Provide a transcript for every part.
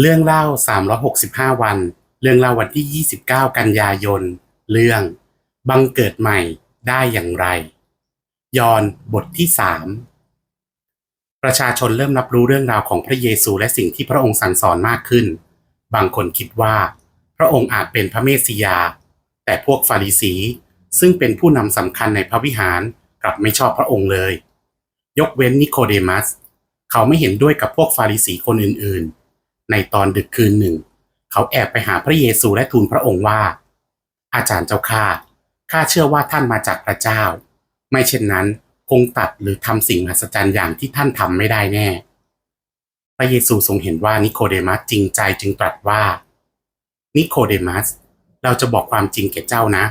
เรื่องเล่า 365 วัน เรื่องเล่าวันที่ 29 กันยายน เรื่อง บังเกิดใหม่ได้อย่างไร ยอห์นบทที่สามประชาชนเริ่มรับรู้เรื่องราวของพระเยซูและสิ่งที่พระองค์สั่งสอนมากขึ้น บางคนคิดว่า พระองค์อาจเป็นพระเมสสิยา แต่พวกฟาริสี ซึ่งเป็นผู้นำสำคัญในพระวิหารกลับไม่ชอบพระองค์เลย ยกเว้นนิโคเดมัส เขาไม่เห็นด้วยกับพวกฟาริสีคนอื่นๆ ในตอนดึกคืนหนึ่ง เขาแอบไปหาพระเยซูและทูลพระองค์ว่า อาจารย์เจ้าข้าข้าเชื่อว่าท่านมาจากพระเจ้า ไม่เช่นนั้นคงตัดหรือทำสิ่งมหัศจรรย์อย่างที่ท่านทำไม่ได้แน่ พระเยซูทรงเห็นว่านิโคเดมัสจริงใจจึงตรัสว่า นิโคเดมัส เราจะบอกความจริงแก่เจ้านะ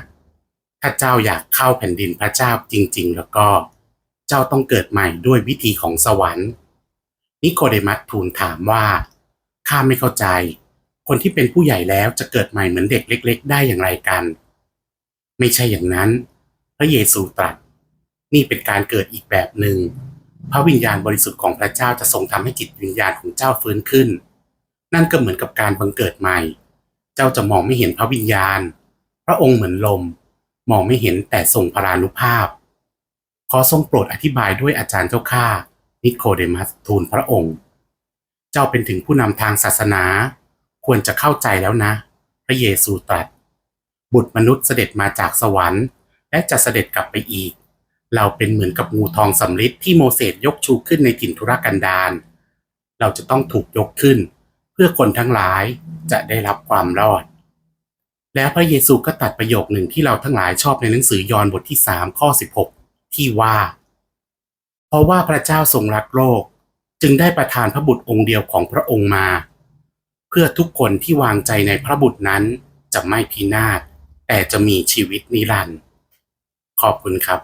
ถ้าเจ้าอยากเข้าแผ่นดินพระเจ้าจริง ๆ แล้วก็ เจ้าต้องเกิดใหม่ด้วยวิธีของสวรรค์ นิโคเดมัสทูลถามว่า ข้าไม่เข้าใจ คนที่เป็นผู้ใหญ่แล้วจะเกิดใหม่เหมือนเด็กเล็ก ๆ ได้อย่างไรกัน ไม่ใช่อย่างนั้น พระเยซูตรัส นี่เป็นการเกิดอีกแบบหนึ่ง พระวิญญาณบริสุทธิ์ของพระเจ้าจะทรงทำให้จิตวิญญาณของเจ้าฟื้นขึ้น นั่นก็เหมือนกับการบังเกิดใหม่ เจ้าจะมองไม่เห็นพระวิญญาณ พระองค์เหมือนลม มองไม่เห็นแต่ทรงพรานุภาพ ขอทรงโปรดอธิบายด้วยอาจารย์เจ้าข้านิโคเดมัสทูลพระองค์ เจ้าเป็นถึงผู้นำทางศาสนา ควรจะเข้าใจแล้วนะ พระเยซูตรัส บุตรมนุษย์เสด็จมาจากสวรรค์ และจะเสด็จกลับไปอีก เราเป็นเหมือนกับงูทองสำริดที่โมเสสยกชูขึ้นในถิ่นทุรกันดารเราจะต้องถูกยกขึ้น เพื่อคนทั้งหลายจะได้รับความรอด แล้วพระเยซูก็ตัดประโยคหนึ่งที่เราทั้งหลายชอบในหนังสือยอห์นบทที่3ข้อ16 ที่ว่า เพราะว่าพระเจ้าทรงรักโลก จึงได้ประทานพระบุตรองค์เดียวของพระองค์มา เพื่อทุกคนที่วางใจในพระบุตรนั้นจะไม่พินาศแต่จะมีชีวิตนิรันดร์ขอบคุณครับ